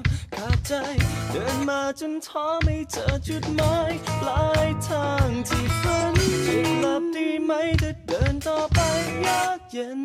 บขาดใจ เดินมาจนท้อไม่เจอจุดหมายปลายทางที่ฝันจะกลับดีไหมจะเดินต่อไปยากเย็น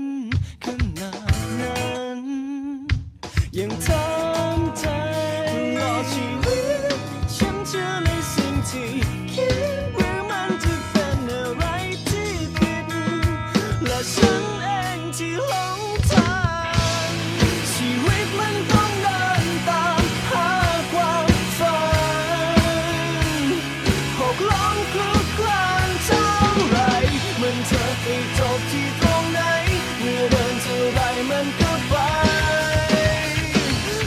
กล้มคลุกคลานเท่าไรมันจะไปจบที่ตรงไหนเมื่อเดินเท่าไรมันก็ไป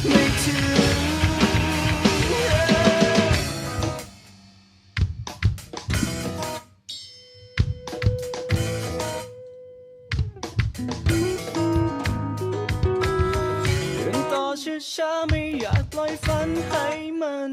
ไม่ถึงเดินต่อช้าๆไม่อยากปล่อยฝันให้มัน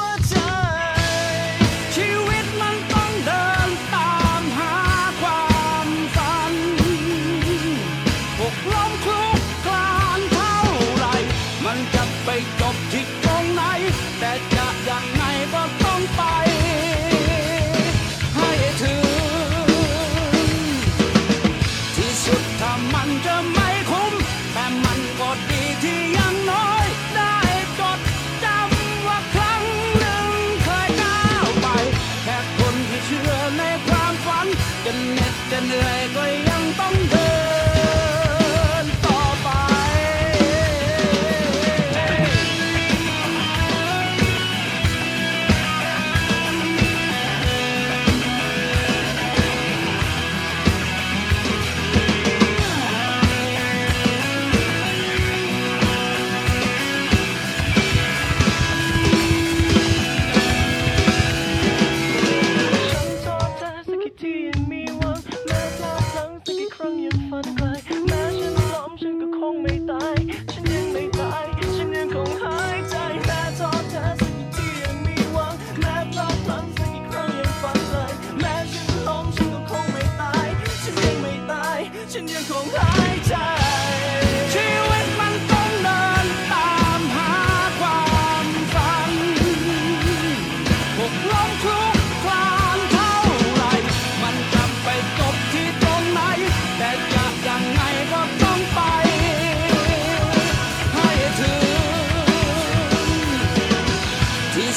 สั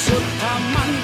สุดถ้ามันจะไม่